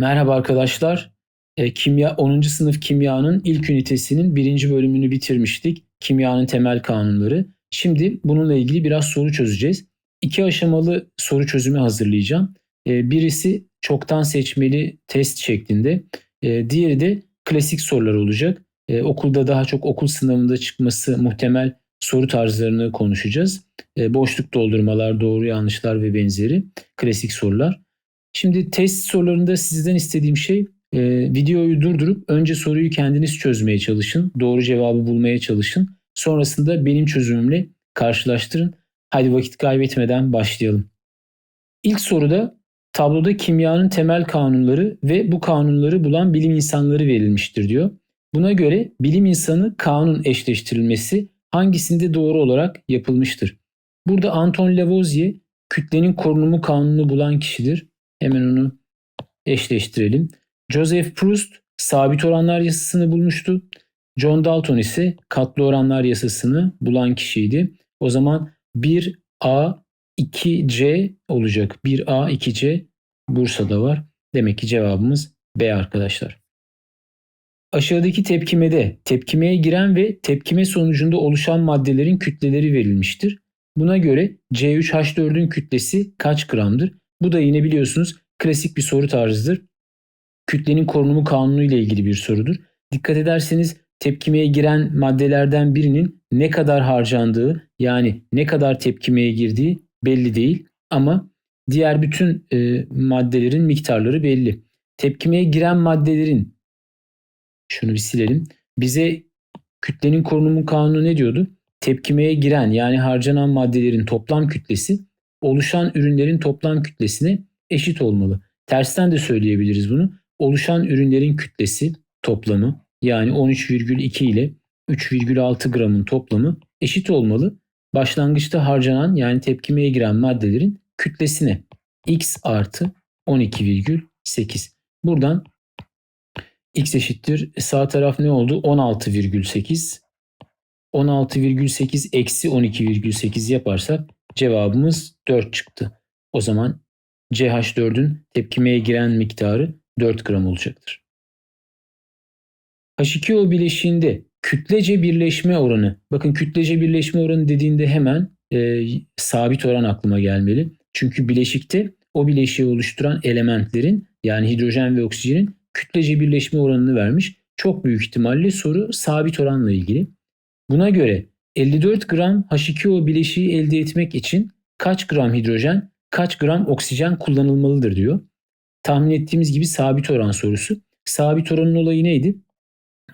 Merhaba arkadaşlar. E, kimya 10. sınıf kimyanın ilk ünitesinin birinci bölümünü bitirmiştik. Kimyanın temel kanunları. Şimdi bununla ilgili biraz soru çözeceğiz. İki aşamalı soru çözümü hazırlayacağım. E, birisi çoktan seçmeli test şeklinde. E, diğeri de klasik sorular olacak. E, okulda daha çok okul sınavında çıkması muhtemel soru tarzlarını konuşacağız. E, boşluk doldurmalar, doğru yanlışlar ve benzeri klasik sorular. Şimdi test sorularında sizden istediğim şey e, videoyu durdurup önce soruyu kendiniz çözmeye çalışın. Doğru cevabı bulmaya çalışın. Sonrasında benim çözümümle karşılaştırın. Hadi vakit kaybetmeden başlayalım. İlk soruda tabloda kimyanın temel kanunları ve bu kanunları bulan bilim insanları verilmiştir diyor. Buna göre bilim insanı kanun eşleştirilmesi hangisinde doğru olarak yapılmıştır? Burada Anton Lavoisier kütlenin korunumu kanunu bulan kişidir. Hemen onu eşleştirelim. Joseph Proust sabit oranlar yasasını bulmuştu. John Dalton ise katlı oranlar yasasını bulan kişiydi. O zaman 1A 2C olacak. 1A 2C Bursa'da var. Demek ki cevabımız B arkadaşlar. Aşağıdaki tepkimede tepkimeye giren ve tepkime sonucunda oluşan maddelerin kütleleri verilmiştir. Buna göre C3H4'ün kütlesi kaç gramdır? Bu da yine biliyorsunuz klasik bir soru tarzıdır. Kütlenin korunumu kanunu ile ilgili bir sorudur. Dikkat ederseniz tepkimeye giren maddelerden birinin ne kadar harcandığı yani ne kadar tepkimeye girdiği belli değil ama diğer bütün e, maddelerin miktarları belli. Tepkimeye giren maddelerin şunu bir silelim. Bize kütlenin korunumu kanunu ne diyordu? Tepkimeye giren yani harcanan maddelerin toplam kütlesi oluşan ürünlerin toplam kütlesine eşit olmalı. Tersten de söyleyebiliriz bunu. Oluşan ürünlerin kütlesi toplamı yani 13,2 ile 3,6 gramın toplamı eşit olmalı. Başlangıçta harcanan yani tepkimeye giren maddelerin kütlesine x artı 12,8. Buradan x eşittir. Sağ taraf ne oldu? 16,8. 16,8 eksi 12,8 yaparsak cevabımız 4 çıktı. O zaman CH4'ün tepkimeye giren miktarı 4 gram olacaktır. H2O bileşiğinde kütlece birleşme oranı. Bakın kütlece birleşme oranı dediğinde hemen e, sabit oran aklıma gelmeli. Çünkü bileşikte o bileşiği oluşturan elementlerin yani hidrojen ve oksijenin kütlece birleşme oranını vermiş. Çok büyük ihtimalle soru sabit oranla ilgili. Buna göre 54 gram H2O bileşiği elde etmek için kaç gram hidrojen, kaç gram oksijen kullanılmalıdır diyor. Tahmin ettiğimiz gibi sabit oran sorusu. Sabit oranın olayı neydi?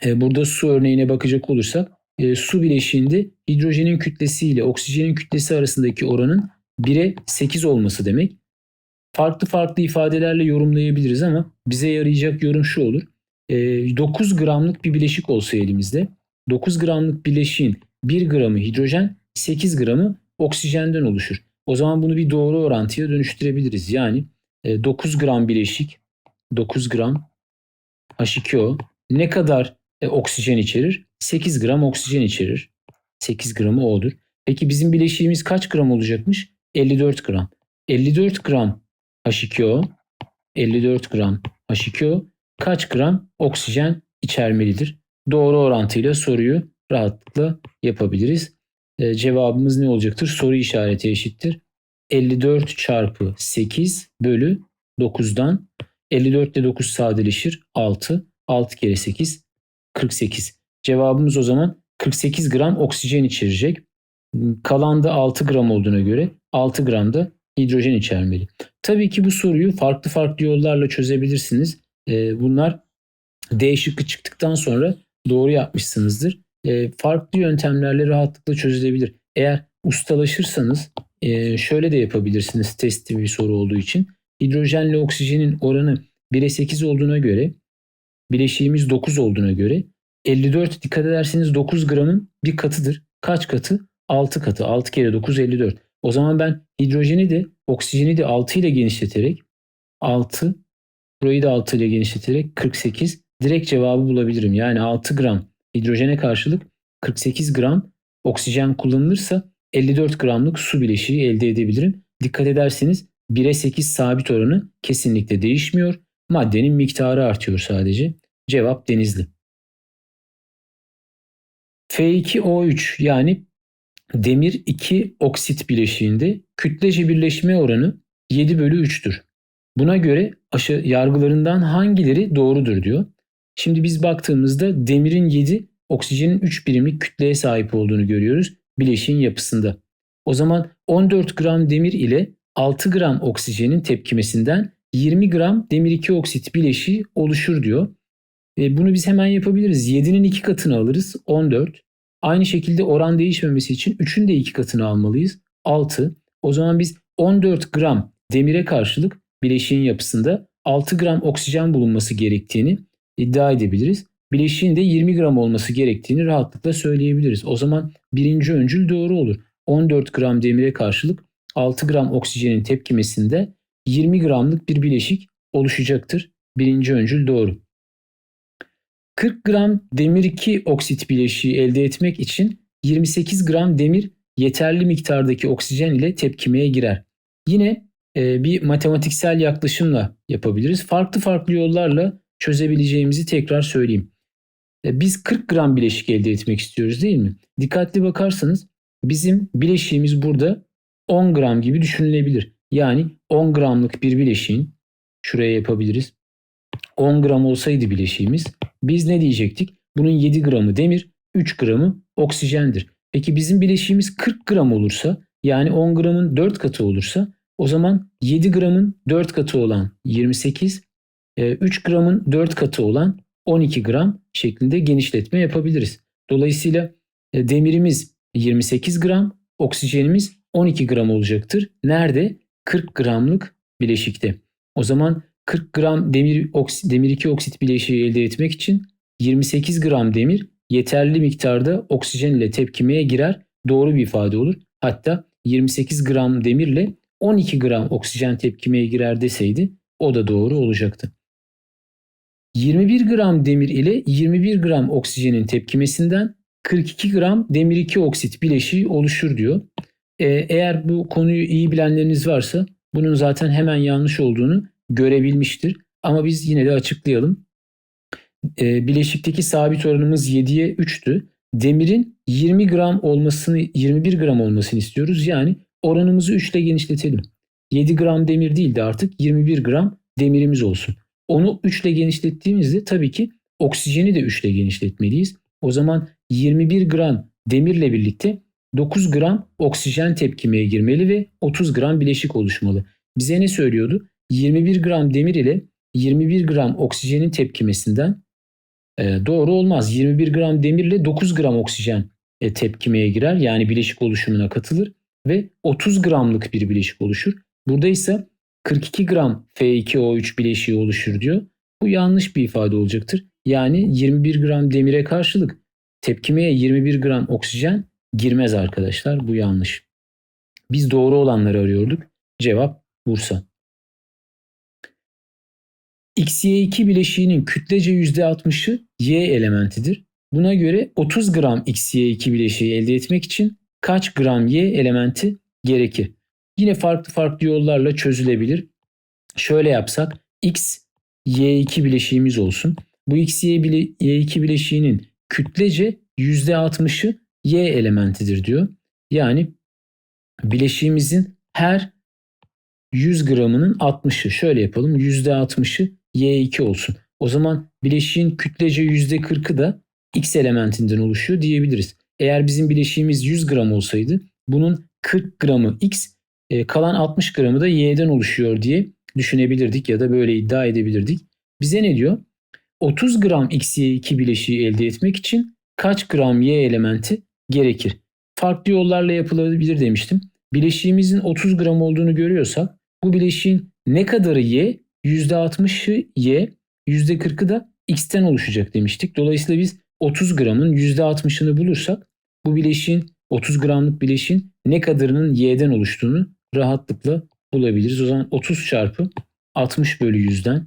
Ee, burada su örneğine bakacak olursak e, su bileşiğinde hidrojenin kütlesi ile oksijenin kütlesi arasındaki oranın 1'e 8 olması demek. Farklı farklı ifadelerle yorumlayabiliriz ama bize yarayacak yorum şu olur. E, 9 gramlık bir bileşik olsa elimizde 9 gramlık bileşiğin 1 gramı hidrojen 8 gramı oksijenden oluşur. O zaman bunu bir doğru orantıya dönüştürebiliriz. Yani 9 e, gram bileşik 9 gram H2O ne kadar e, oksijen içerir? 8 gram oksijen içerir. 8 gramı O'dur. Peki bizim bileşiğimiz kaç gram olacakmış? 54 gram. 54 gram H2O 54 gram H2O kaç gram oksijen içermelidir? Doğru orantıyla soruyu rahatlıkla yapabiliriz. E, cevabımız ne olacaktır? Soru işareti eşittir. 54 çarpı 8 bölü 9'dan 54 ile 9 sadeleşir 6. 6 kere 8 48. Cevabımız o zaman 48 gram oksijen içerecek. Kalan da 6 gram olduğuna göre 6 gram da hidrojen içermeli. Tabii ki bu soruyu farklı farklı yollarla çözebilirsiniz. E, bunlar D şıkkı çıktıktan sonra doğru yapmışsınızdır. E, farklı yöntemlerle rahatlıkla çözülebilir. Eğer ustalaşırsanız e, şöyle de yapabilirsiniz testi bir soru olduğu için. Hidrojenle oksijenin oranı 1'e 8 olduğuna göre bileşiğimiz 9 olduğuna göre 54 dikkat ederseniz 9 gramın bir katıdır. Kaç katı? 6 katı. 6 kere 9 54. O zaman ben hidrojeni de oksijeni de 6 ile genişleterek 6 burayı da 6 ile genişleterek 48 direkt cevabı bulabilirim. Yani 6 gram hidrojene karşılık 48 gram oksijen kullanılırsa 54 gramlık su bileşiği elde edebilirim. Dikkat ederseniz 1'e 8 sabit oranı kesinlikle değişmiyor. Maddenin miktarı artıyor sadece. Cevap denizli. F2O3 yani demir 2 oksit bileşiğinde kütlece birleşme oranı 7 bölü 3'tür. Buna göre aşı yargılarından hangileri doğrudur diyor. Şimdi biz baktığımızda demirin 7, oksijenin 3 birimi kütleye sahip olduğunu görüyoruz bileşiğin yapısında. O zaman 14 gram demir ile 6 gram oksijenin tepkimesinden 20 gram demir 2 oksit bileşiği oluşur diyor. E, bunu biz hemen yapabiliriz. 7'nin 2 katını alırız 14. Aynı şekilde oran değişmemesi için 3'ün de 2 katını almalıyız 6. O zaman biz 14 gram demire karşılık bileşiğin yapısında 6 gram oksijen bulunması gerektiğini iddia edebiliriz. Bileşiğin de 20 gram olması gerektiğini rahatlıkla söyleyebiliriz. O zaman birinci öncül doğru olur. 14 gram demire karşılık 6 gram oksijenin tepkimesinde 20 gramlık bir bileşik oluşacaktır. Birinci öncül doğru. 40 gram demir 2 oksit bileşiği elde etmek için 28 gram demir yeterli miktardaki oksijen ile tepkimeye girer. Yine e, bir matematiksel yaklaşımla yapabiliriz. Farklı farklı yollarla çözebileceğimizi tekrar söyleyeyim. E, biz 40 gram bileşik elde etmek istiyoruz değil mi? Dikkatli bakarsanız bizim bileşiğimiz burada 10 gram gibi düşünülebilir. Yani 10 gramlık bir bileşiğin şuraya yapabiliriz. 10 gram olsaydı bileşiğimiz biz ne diyecektik? Bunun 7 gramı demir, 3 gramı oksijendir. Peki bizim bileşiğimiz 40 gram olursa yani 10 gramın 4 katı olursa o zaman 7 gramın 4 katı olan 28, 3 e, gramın 4 katı olan 12 gram şeklinde genişletme yapabiliriz. Dolayısıyla e, demirimiz 28 gram, oksijenimiz 12 gram olacaktır. Nerede? 40 gramlık bileşikte. O zaman 40 gram demir, demir 2 oksit bileşiği elde etmek için 28 gram demir yeterli miktarda oksijen ile tepkimeye girer. Doğru bir ifade olur. Hatta 28 gram demirle 12 gram oksijen tepkimeye girer deseydi o da doğru olacaktı. 21 gram demir ile 21 gram oksijenin tepkimesinden 42 gram demir 2 oksit bileşiği oluşur diyor. Ee, eğer bu konuyu iyi bilenleriniz varsa bunun zaten hemen yanlış olduğunu görebilmiştir. Ama biz yine de açıklayalım. Ee, bileşikteki sabit oranımız 7'ye 3'tü. Demirin 20 gram olmasını 21 gram olmasını istiyoruz. Yani oranımızı 3 ile genişletelim. 7 gram demir değil de artık 21 gram demirimiz olsun. Onu 3 ile genişlettiğimizde tabii ki oksijeni de 3 ile genişletmeliyiz. O zaman 21 gram demirle birlikte 9 gram oksijen tepkimeye girmeli ve 30 gram bileşik oluşmalı. Bize ne söylüyordu? 21 gram demir ile 21 gram oksijenin tepkimesinden e, doğru olmaz. 21 gram demirle 9 gram oksijen e, tepkimeye girer. Yani bileşik oluşumuna katılır ve 30 gramlık bir bileşik oluşur. Burada ise 42 gram F2O3 bileşiği oluşur diyor. Bu yanlış bir ifade olacaktır. Yani 21 gram demire karşılık tepkimeye 21 gram oksijen girmez arkadaşlar. Bu yanlış. Biz doğru olanları arıyorduk. Cevap Bursa. XY2 bileşiğinin kütlece %60'ı Y elementidir. Buna göre 30 gram XY2 bileşiği elde etmek için kaç gram Y elementi gerekir? Yine farklı farklı yollarla çözülebilir. Şöyle yapsak X Y2 bileşiğimiz olsun. Bu X Y bile, Y2 bileşiğinin kütlece %60'ı Y elementidir diyor. Yani bileşiğimizin her 100 gramının 60'ı şöyle yapalım %60'ı Y2 olsun. O zaman bileşiğin kütlece %40'ı da X elementinden oluşuyor diyebiliriz. Eğer bizim bileşiğimiz 100 gram olsaydı bunun 40 gramı X e, kalan 60 gramı da Y'den oluşuyor diye düşünebilirdik ya da böyle iddia edebilirdik. Bize ne diyor? 30 gram XY2 bileşiği elde etmek için kaç gram Y elementi gerekir? Farklı yollarla yapılabilir demiştim. Bileşiğimizin 30 gram olduğunu görüyorsak bu bileşiğin ne kadarı Y? %60'ı Y, %40'ı da X'ten oluşacak demiştik. Dolayısıyla biz 30 gramın %60'ını bulursak bu bileşiğin 30 gramlık bileşiğin ne kadarının Y'den oluştuğunu rahatlıkla bulabiliriz. O zaman 30 çarpı 60 bölü 100'den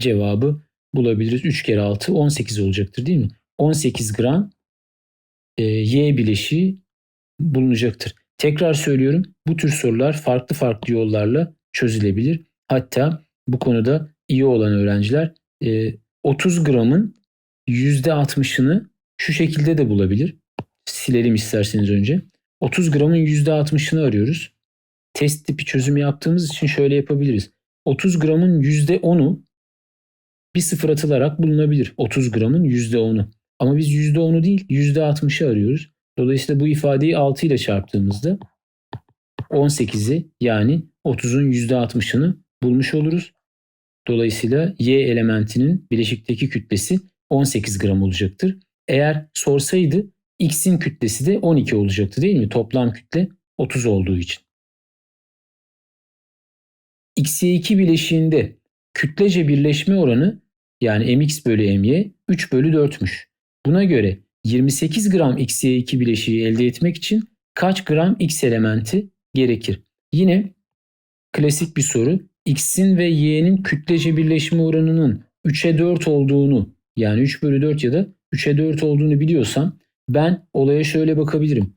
cevabı bulabiliriz. 3 kere 6 18 olacaktır değil mi? 18 gram e, Y bileşiği bulunacaktır. Tekrar söylüyorum bu tür sorular farklı farklı yollarla çözülebilir. Hatta bu konuda iyi olan öğrenciler e, 30 gramın %60'ını şu şekilde de bulabilir. Silelim isterseniz önce. 30 gramın %60'ını arıyoruz. Test tipi çözümü yaptığımız için şöyle yapabiliriz. 30 gramın %10'u bir sıfır atılarak bulunabilir. 30 gramın %10'u. Ama biz %10'u değil %60'ı arıyoruz. Dolayısıyla bu ifadeyi 6 ile çarptığımızda 18'i yani 30'un %60'ını bulmuş oluruz. Dolayısıyla Y elementinin bileşikteki kütlesi 18 gram olacaktır. Eğer sorsaydı X'in kütlesi de 12 olacaktı değil mi? Toplam kütle 30 olduğu için. XY2 bileşiğinde kütlece birleşme oranı yani mx bölü my 3 bölü 4'müş. Buna göre 28 gram XY2 bileşiği elde etmek için kaç gram X elementi gerekir? Yine klasik bir soru. X'in ve Y'nin kütlece birleşme oranının 3'e 4 olduğunu yani 3 bölü 4 ya da 3'e 4 olduğunu biliyorsam ben olaya şöyle bakabilirim.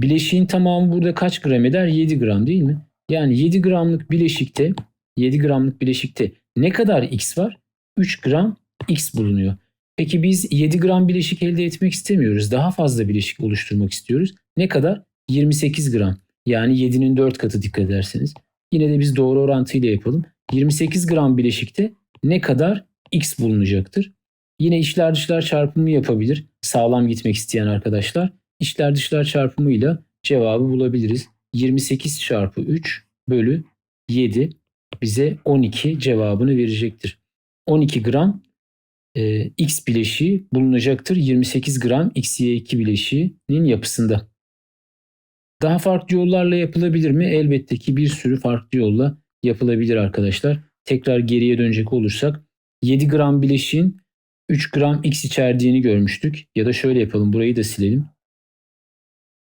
Bileşiğin tamamı burada kaç gram eder? 7 gram değil mi? Yani 7 gramlık bileşikte 7 gramlık bileşikte ne kadar X var? 3 gram X bulunuyor. Peki biz 7 gram bileşik elde etmek istemiyoruz. Daha fazla bileşik oluşturmak istiyoruz. Ne kadar? 28 gram. Yani 7'nin 4 katı dikkat ederseniz. Yine de biz doğru orantıyla yapalım. 28 gram bileşikte ne kadar X bulunacaktır? Yine içler dışlar çarpımı yapabilir. Sağlam gitmek isteyen arkadaşlar. İçler dışlar çarpımıyla cevabı bulabiliriz. 28 çarpı 3 bölü 7 bize 12 cevabını verecektir. 12 gram e, X bileşiği bulunacaktır 28 gram XY2 bileşiğinin yapısında. Daha farklı yollarla yapılabilir mi? Elbette ki bir sürü farklı yolla yapılabilir arkadaşlar. Tekrar geriye dönecek olursak 7 gram bileşiğin 3 gram X içerdiğini görmüştük. Ya da şöyle yapalım burayı da silelim.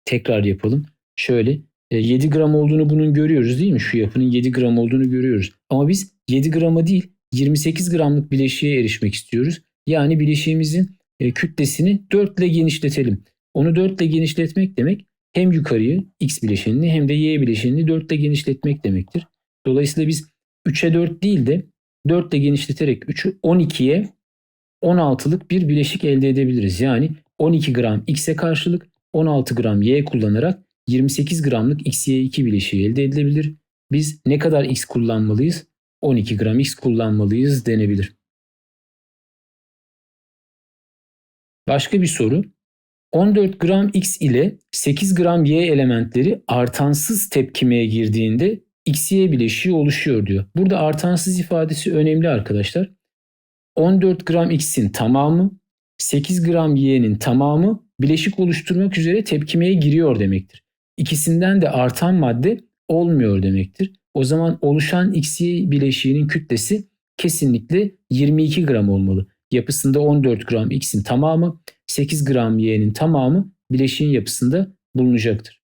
Tekrar yapalım. Şöyle 7 e, gram olduğunu bunun görüyoruz değil mi? Şu yapının 7 gram olduğunu görüyoruz. Ama biz 7 grama değil 28 gramlık bileşiğe erişmek istiyoruz. Yani bileşiğimizin e, kütlesini 4 ile genişletelim. Onu 4 ile genişletmek demek hem yukarıyı x bileşenini hem de y bileşenini 4 ile genişletmek demektir. Dolayısıyla biz 3'e 4 değil de 4 ile genişleterek 3'ü 12'ye 16'lık bir bileşik elde edebiliriz. Yani 12 gram x'e karşılık 16 gram y kullanarak 28 gramlık xy2 bileşiği elde edilebilir. Biz ne kadar x kullanmalıyız? 12 gram x kullanmalıyız denebilir. Başka bir soru. 14 gram x ile 8 gram y elementleri artansız tepkimeye girdiğinde xy bileşiği oluşuyor diyor. Burada artansız ifadesi önemli arkadaşlar. 14 gram x'in tamamı 8 gram y'nin tamamı bileşik oluşturmak üzere tepkimeye giriyor demektir. İkisinden de artan madde olmuyor demektir. O zaman oluşan XY bileşiğinin kütlesi kesinlikle 22 gram olmalı. Yapısında 14 gram X'in tamamı, 8 gram Y'nin tamamı bileşiğin yapısında bulunacaktır.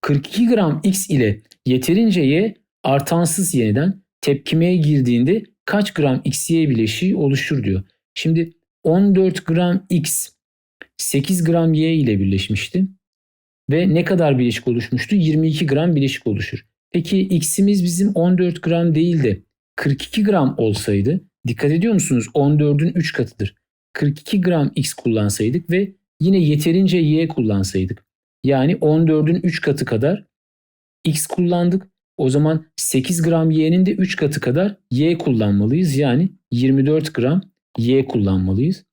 42 gram X ile yeterince Y artansız yeniden tepkimeye girdiğinde kaç gram XY bileşiği oluşur diyor. Şimdi 14 gram X 8 gram Y ile birleşmişti. Ve ne kadar bileşik oluşmuştu? 22 gram bileşik oluşur. Peki x'imiz bizim 14 gram değil de 42 gram olsaydı dikkat ediyor musunuz? 14'ün 3 katıdır. 42 gram x kullansaydık ve yine yeterince y kullansaydık. Yani 14'ün 3 katı kadar x kullandık. O zaman 8 gram y'nin de 3 katı kadar y kullanmalıyız. Yani 24 gram y kullanmalıyız.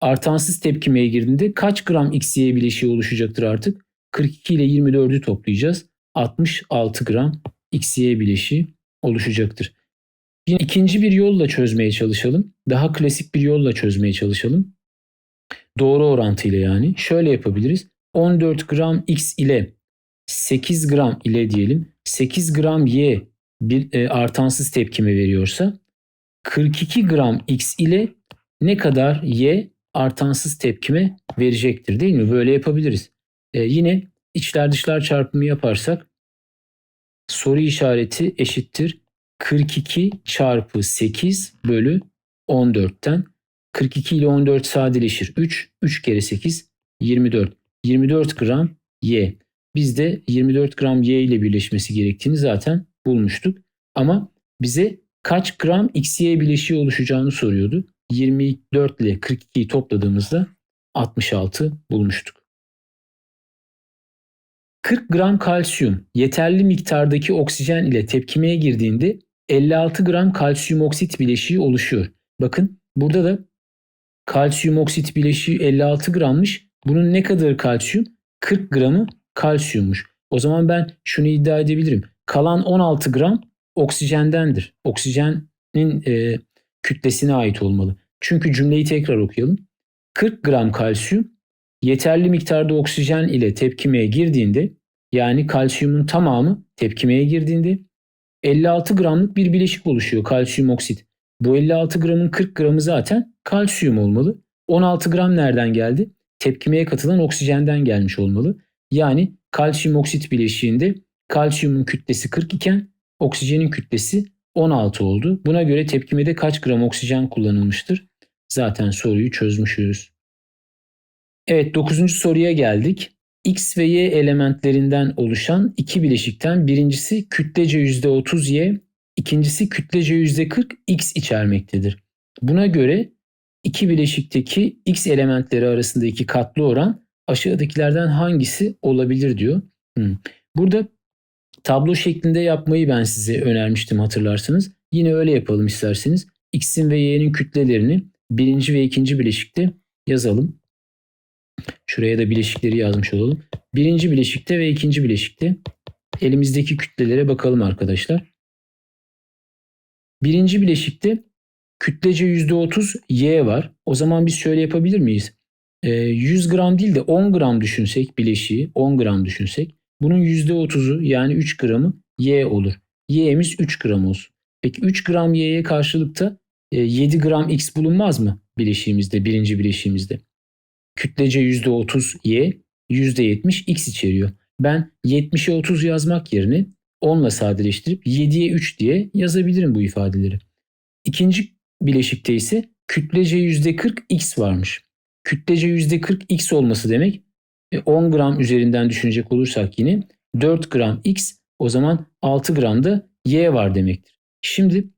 Artansız tepkimeye girdiğinde kaç gram x y bileşiği oluşacaktır artık? 42 ile 24'ü toplayacağız. 66 gram XY bileşiği oluşacaktır. Yine ikinci bir yolla çözmeye çalışalım. Daha klasik bir yolla çözmeye çalışalım. Doğru orantıyla yani. Şöyle yapabiliriz. 14 gram X ile 8 gram ile diyelim 8 gram Y bir e, artansız tepkime veriyorsa 42 gram X ile ne kadar Y artansız tepkime verecektir değil mi? Böyle yapabiliriz. E, yine içler dışlar çarpımı yaparsak soru işareti eşittir 42 çarpı 8 bölü 14'ten 42 ile 14 sadeleşir. 3, 3 kere 8 24. 24 gram Y. Biz de 24 gram Y ile birleşmesi gerektiğini zaten bulmuştuk. Ama bize kaç gram XY bileşiği oluşacağını soruyordu. 24 ile 42'yi topladığımızda 66 bulmuştuk. 40 gram kalsiyum yeterli miktardaki oksijen ile tepkimeye girdiğinde 56 gram kalsiyum oksit bileşiği oluşuyor. Bakın burada da kalsiyum oksit bileşiği 56 grammış. Bunun ne kadar kalsiyum? 40 gramı kalsiyummuş. O zaman ben şunu iddia edebilirim. Kalan 16 gram oksijendendir. Oksijenin e, kütlesine ait olmalı. Çünkü cümleyi tekrar okuyalım. 40 gram kalsiyum yeterli miktarda oksijen ile tepkimeye girdiğinde yani kalsiyumun tamamı tepkimeye girdiğinde 56 gramlık bir bileşik oluşuyor kalsiyum oksit. Bu 56 gramın 40 gramı zaten kalsiyum olmalı. 16 gram nereden geldi? Tepkimeye katılan oksijenden gelmiş olmalı. Yani kalsiyum oksit bileşiğinde kalsiyumun kütlesi 40 iken oksijenin kütlesi 16 oldu. Buna göre tepkimede kaç gram oksijen kullanılmıştır? Zaten soruyu çözmüşüz. Evet 9. soruya geldik. X ve Y elementlerinden oluşan iki bileşikten birincisi kütlece %30 Y, ikincisi kütlece %40 X içermektedir. Buna göre iki bileşikteki X elementleri arasındaki katlı oran aşağıdakilerden hangisi olabilir diyor. Burada tablo şeklinde yapmayı ben size önermiştim hatırlarsınız. Yine öyle yapalım isterseniz. X'in ve Y'nin kütlelerini birinci ve ikinci bileşikte yazalım. Şuraya da bileşikleri yazmış olalım. Birinci bileşikte ve ikinci bileşikte elimizdeki kütlelere bakalım arkadaşlar. Birinci bileşikte kütlece %30 Y var. O zaman biz şöyle yapabilir miyiz? 100 ee, gram değil de 10 gram düşünsek bileşiği 10 gram düşünsek bunun %30'u yani 3 gramı Y olur. Y'miz 3 gram olsun. Peki 3 gram Y'ye karşılıkta 7 e, gram X bulunmaz mı bileşiğimizde birinci bileşiğimizde? Kütlece %30 Y, %70 X içeriyor. Ben 70'e 30 yazmak yerine 10 ile sadeleştirip 7'ye 3 diye yazabilirim bu ifadeleri. İkinci bileşikte ise kütlece %40 X varmış. Kütlece %40 X olması demek 10 e, gram üzerinden düşünecek olursak yine 4 gram X o zaman 6 gram da Y var demektir. Şimdi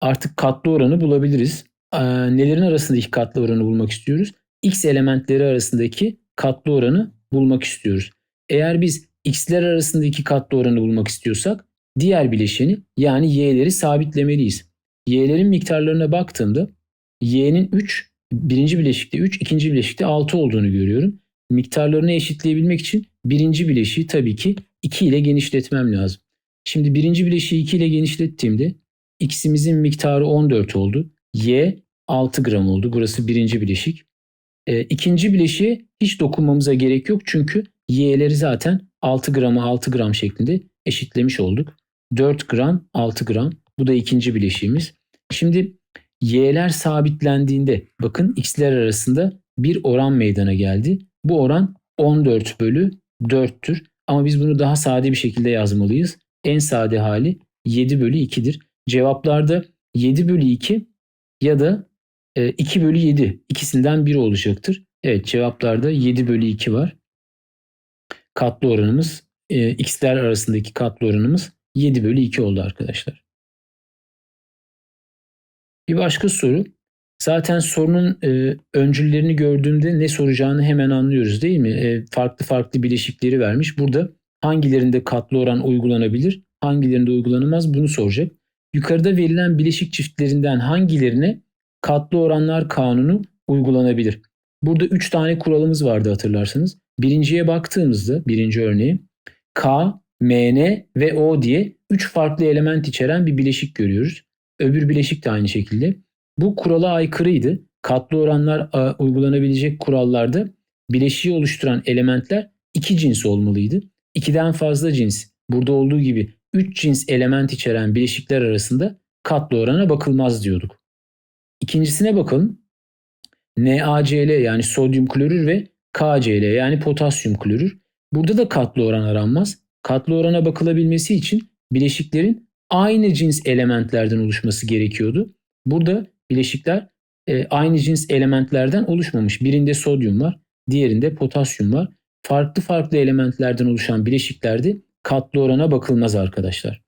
artık katlı oranı bulabiliriz. Ee, nelerin arasındaki katlı oranı bulmak istiyoruz? X elementleri arasındaki katlı oranı bulmak istiyoruz. Eğer biz X'ler arasındaki katlı oranı bulmak istiyorsak diğer bileşeni yani Y'leri sabitlemeliyiz. Y'lerin miktarlarına baktığımda Y'nin 3, birinci bileşikte 3, ikinci bileşikte 6 olduğunu görüyorum. Miktarlarını eşitleyebilmek için birinci bileşiği tabii ki 2 ile genişletmem lazım. Şimdi birinci bileşiği 2 ile genişlettiğimde X'imizin miktarı 14 oldu. Y 6 gram oldu. Burası birinci bileşik. E, ikinci bileşiğe hiç dokunmamıza gerek yok. Çünkü Y'leri zaten 6 grama 6 gram şeklinde eşitlemiş olduk. 4 gram 6 gram. Bu da ikinci bileşiğimiz. Şimdi Y'ler sabitlendiğinde bakın X'ler arasında bir oran meydana geldi. Bu oran 14 bölü 4'tür. Ama biz bunu daha sade bir şekilde yazmalıyız. En sade hali 7 bölü 2'dir. Cevaplarda 7 bölü 2 ya da 2 e, bölü 7 ikisinden biri olacaktır. Evet cevaplarda 7 bölü 2 var. Katlı oranımız e, x'ler arasındaki katlı oranımız 7 bölü 2 oldu arkadaşlar. Bir başka soru. Zaten sorunun e, öncüllerini gördüğümde ne soracağını hemen anlıyoruz değil mi? E, farklı farklı bileşikleri vermiş. Burada hangilerinde katlı oran uygulanabilir, hangilerinde uygulanamaz bunu soracak. Yukarıda verilen bileşik çiftlerinden hangilerine katlı oranlar kanunu uygulanabilir? Burada 3 tane kuralımız vardı hatırlarsanız. Birinciye baktığımızda, birinci örneği K, MN ve O diye 3 farklı element içeren bir bileşik görüyoruz. Öbür bileşik de aynı şekilde. Bu kurala aykırıydı. Katlı oranlar a, uygulanabilecek kurallarda bileşiği oluşturan elementler iki cins olmalıydı. İkiden fazla cins, burada olduğu gibi 3 cins element içeren bileşikler arasında katlı orana bakılmaz diyorduk. İkincisine bakalım. NaCl yani sodyum klorür ve KCl yani potasyum klorür. Burada da katlı oran aranmaz. Katlı orana bakılabilmesi için bileşiklerin aynı cins elementlerden oluşması gerekiyordu. Burada bileşikler e, aynı cins elementlerden oluşmamış. Birinde sodyum var, diğerinde potasyum var. Farklı farklı elementlerden oluşan bileşiklerde katlı orana bakılmaz arkadaşlar.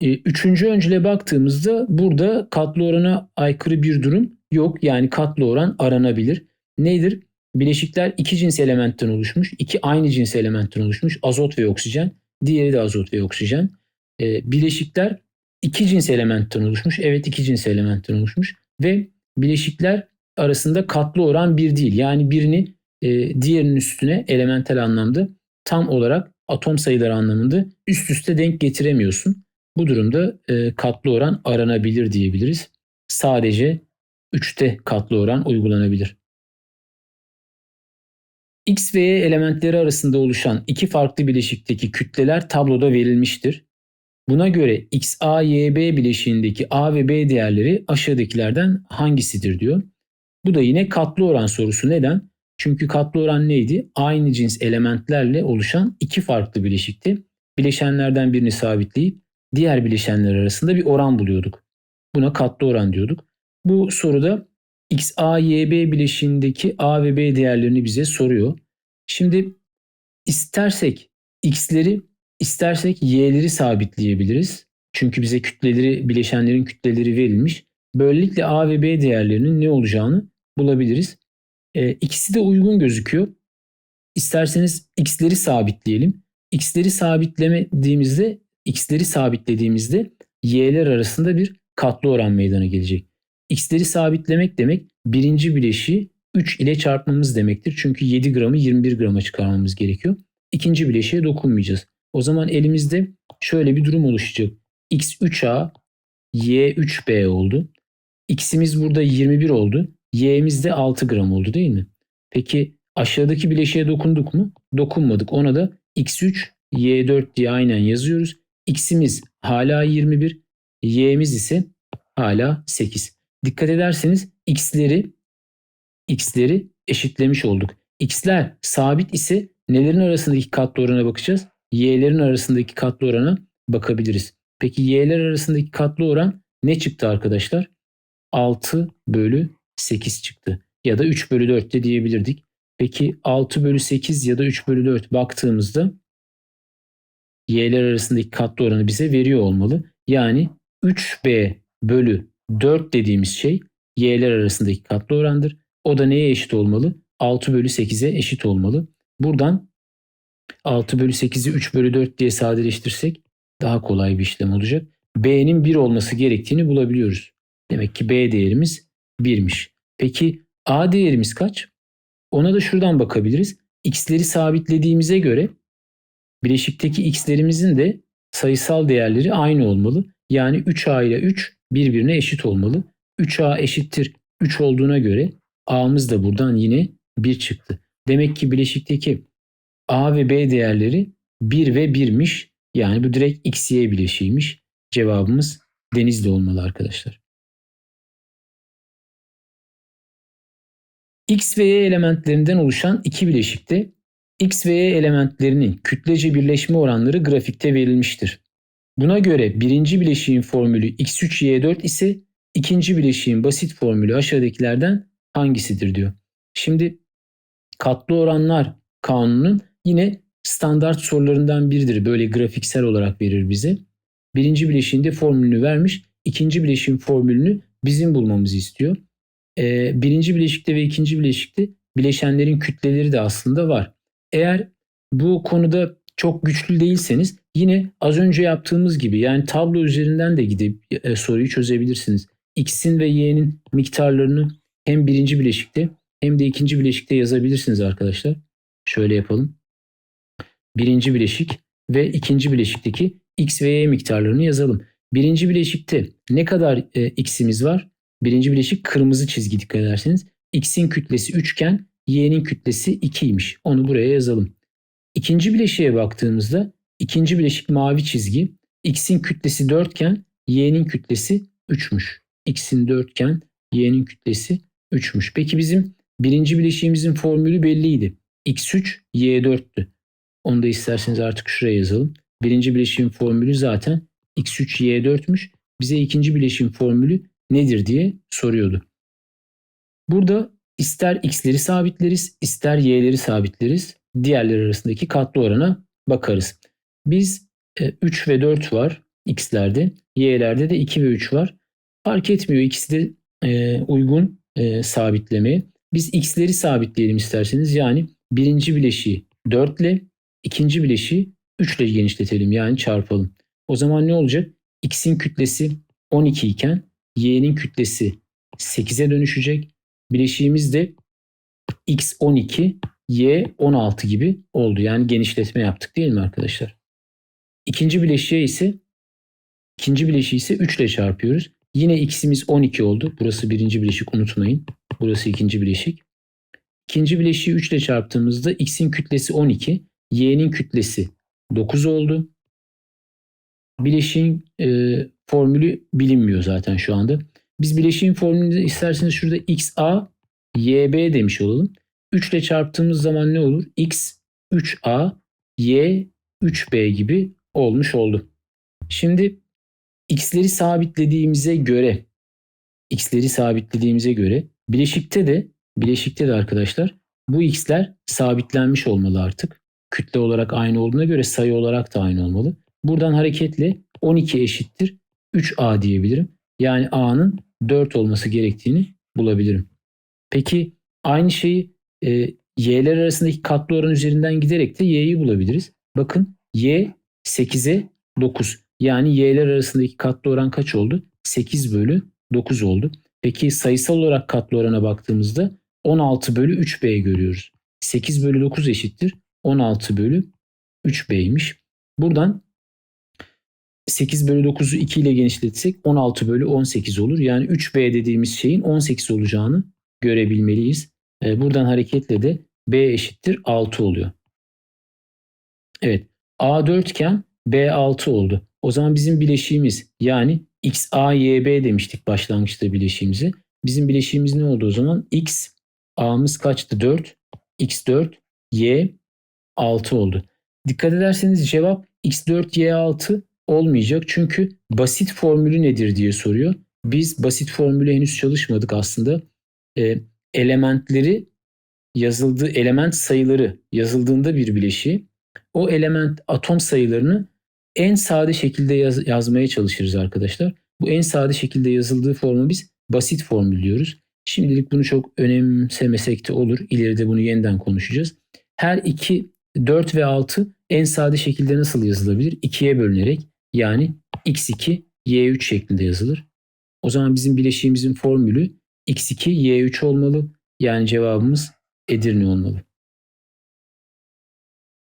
e, üçüncü öncüle baktığımızda burada katlı orana aykırı bir durum yok. Yani katlı oran aranabilir. Nedir? Bileşikler iki cins elementten oluşmuş. iki aynı cins elementten oluşmuş. Azot ve oksijen. Diğeri de azot ve oksijen. E, bileşikler iki cins elementten oluşmuş. Evet iki cins elementten oluşmuş. Ve bileşikler arasında katlı oran bir değil. Yani birini e, diğerinin üstüne elementel anlamda tam olarak atom sayıları anlamında üst üste denk getiremiyorsun. Bu durumda e, katlı oran aranabilir diyebiliriz. Sadece 3'te katlı oran uygulanabilir. X ve Y elementleri arasında oluşan iki farklı bileşikteki kütleler tabloda verilmiştir. Buna göre XA, YB bileşiğindeki A ve B değerleri aşağıdakilerden hangisidir diyor. Bu da yine katlı oran sorusu. Neden? Çünkü katlı oran neydi? Aynı cins elementlerle oluşan iki farklı bileşikti. Bileşenlerden birini sabitleyip diğer bileşenler arasında bir oran buluyorduk. Buna katlı oran diyorduk. Bu soruda XA, YB bileşiğindeki A ve B değerlerini bize soruyor. Şimdi istersek X'leri istersek Y'leri sabitleyebiliriz. Çünkü bize kütleleri, bileşenlerin kütleleri verilmiş. Böylelikle A ve B değerlerinin ne olacağını bulabiliriz. E, ikisi de uygun gözüküyor. İsterseniz x'leri sabitleyelim. X'leri sabitlemediğimizde, x'leri sabitlediğimizde y'ler arasında bir katlı oran meydana gelecek. X'leri sabitlemek demek birinci bileşiği 3 ile çarpmamız demektir. Çünkü 7 gramı 21 grama çıkarmamız gerekiyor. İkinci bileşiğe dokunmayacağız. O zaman elimizde şöyle bir durum oluşacak. X3A, Y3B oldu. X'imiz burada 21 oldu. Y'miz de 6 gram oldu değil mi? Peki aşağıdaki bileşiğe dokunduk mu? Dokunmadık. Ona da X3, Y4 diye aynen yazıyoruz. X'imiz hala 21, Y'miz ise hala 8. Dikkat ederseniz X'leri X'leri eşitlemiş olduk. X'ler sabit ise nelerin arasındaki katlı orana bakacağız? Y'lerin arasındaki katlı orana bakabiliriz. Peki Y'ler arasındaki katlı oran ne çıktı arkadaşlar? 6 bölü 8 çıktı. Ya da 3 bölü 4 de diyebilirdik. Peki 6 bölü 8 ya da 3 bölü 4 baktığımızda y'ler arasındaki katlı oranı bize veriyor olmalı. Yani 3b bölü 4 dediğimiz şey y'ler arasındaki katlı orandır. O da neye eşit olmalı? 6 bölü 8'e eşit olmalı. Buradan 6 bölü 8'i 3 bölü 4 diye sadeleştirsek daha kolay bir işlem olacak. B'nin 1 olması gerektiğini bulabiliyoruz. Demek ki B değerimiz 1'miş. Peki A değerimiz kaç? Ona da şuradan bakabiliriz. X'leri sabitlediğimize göre bileşikteki x'lerimizin de sayısal değerleri aynı olmalı. Yani 3a ile 3 birbirine eşit olmalı. 3a eşittir 3 olduğuna göre a'mız da buradan yine 1 çıktı. Demek ki bileşikteki a ve b değerleri 1 ve 1'miş. Yani bu direkt x, y bileşiğiymiş. Cevabımız denizli olmalı arkadaşlar. X ve Y elementlerinden oluşan iki bileşikte X ve Y elementlerinin kütlece birleşme oranları grafikte verilmiştir. Buna göre birinci bileşiğin formülü X3Y4 ise ikinci bileşiğin basit formülü aşağıdakilerden hangisidir diyor. Şimdi katlı oranlar kanunun yine standart sorularından biridir. Böyle grafiksel olarak verir bize. Birinci bileşiğinde formülünü vermiş. ikinci bileşiğin formülünü bizim bulmamızı istiyor e, birinci bileşikte ve ikinci bileşikte bileşenlerin kütleleri de aslında var. Eğer bu konuda çok güçlü değilseniz yine az önce yaptığımız gibi yani tablo üzerinden de gidip e, soruyu çözebilirsiniz. X'in ve Y'nin miktarlarını hem birinci bileşikte hem de ikinci bileşikte yazabilirsiniz arkadaşlar. Şöyle yapalım. Birinci bileşik ve ikinci bileşikteki X ve Y miktarlarını yazalım. Birinci bileşikte ne kadar e, X'imiz var? Birinci bileşik kırmızı çizgi dikkat ederseniz. X'in kütlesi 3 iken Y'nin kütlesi 2'ymiş. Onu buraya yazalım. İkinci bileşiğe baktığımızda ikinci bileşik mavi çizgi. X'in kütlesi 4 iken Y'nin kütlesi 3'müş. X'in 4 iken Y'nin kütlesi 3'müş. Peki bizim birinci bileşiğimizin formülü belliydi. X3, Y4'tü. Onu da isterseniz artık şuraya yazalım. Birinci bileşiğin formülü zaten X3, Y4'müş. Bize ikinci bileşiğin formülü nedir diye soruyordu. Burada ister x'leri sabitleriz, ister y'leri sabitleriz. Diğerleri arasındaki katlı orana bakarız. Biz 3 e, ve 4 var. x'lerde. y'lerde de 2 ve 3 var. Fark etmiyor. İkisi de e, uygun e, sabitlemeye. Biz x'leri sabitleyelim isterseniz. Yani birinci bileşiği 4 ile ikinci bileşiği 3 ile genişletelim. Yani çarpalım. O zaman ne olacak? x'in kütlesi 12 iken y'nin kütlesi 8'e dönüşecek. Bileşiğimiz de x 12, y 16 gibi oldu. Yani genişletme yaptık değil mi arkadaşlar? İkinci bileşiğe ise ikinci bileşiği ise 3 ile çarpıyoruz. Yine x'imiz 12 oldu. Burası birinci bileşik unutmayın. Burası ikinci bileşik. İkinci bileşiği 3 ile çarptığımızda x'in kütlesi 12, y'nin kütlesi 9 oldu. Bileşiğin e, formülü bilinmiyor zaten şu anda. Biz bileşiğin formülünü isterseniz şurada xa, yb demiş olalım. 3 ile çarptığımız zaman ne olur? x 3a, y 3b gibi olmuş oldu. Şimdi x'leri sabitlediğimize göre x'leri sabitlediğimize göre bileşikte de bileşikte de arkadaşlar bu x'ler sabitlenmiş olmalı artık. Kütle olarak aynı olduğuna göre sayı olarak da aynı olmalı. Buradan hareketle 12 eşittir 3a diyebilirim. Yani a'nın 4 olması gerektiğini bulabilirim. Peki aynı şeyi e, y'ler arasındaki katlı oran üzerinden giderek de y'yi bulabiliriz. Bakın y 8'e 9. Yani y'ler arasındaki katlı oran kaç oldu? 8 bölü 9 oldu. Peki sayısal olarak katlı orana baktığımızda 16 bölü 3b görüyoruz. 8 bölü 9 eşittir 16 bölü 3b'ymiş. Buradan 8 bölü 9'u 2 ile genişletsek 16 bölü 18 olur. Yani 3b dediğimiz şeyin 18 olacağını görebilmeliyiz. E, buradan hareketle de b eşittir 6 oluyor. Evet a 4 iken b 6 oldu. O zaman bizim bileşiğimiz yani x a y b demiştik başlangıçta bileşiğimizi. Bizim bileşiğimiz ne oldu o zaman? x a'mız kaçtı? 4. x 4 y 6 oldu. Dikkat ederseniz cevap x4 y6 olmayacak. Çünkü basit formülü nedir diye soruyor. Biz basit formülü henüz çalışmadık aslında. E, elementleri yazıldığı element sayıları yazıldığında bir bileşiği o element atom sayılarını en sade şekilde yaz, yazmaya çalışırız arkadaşlar. Bu en sade şekilde yazıldığı formu biz basit formül diyoruz. Şimdilik bunu çok önemsemesek de olur. İleride bunu yeniden konuşacağız. Her iki 4 ve 6 en sade şekilde nasıl yazılabilir? 2'ye bölünerek yani x2 y3 şeklinde yazılır. O zaman bizim bileşiğimizin formülü x2 y3 olmalı. Yani cevabımız Edirne olmalı.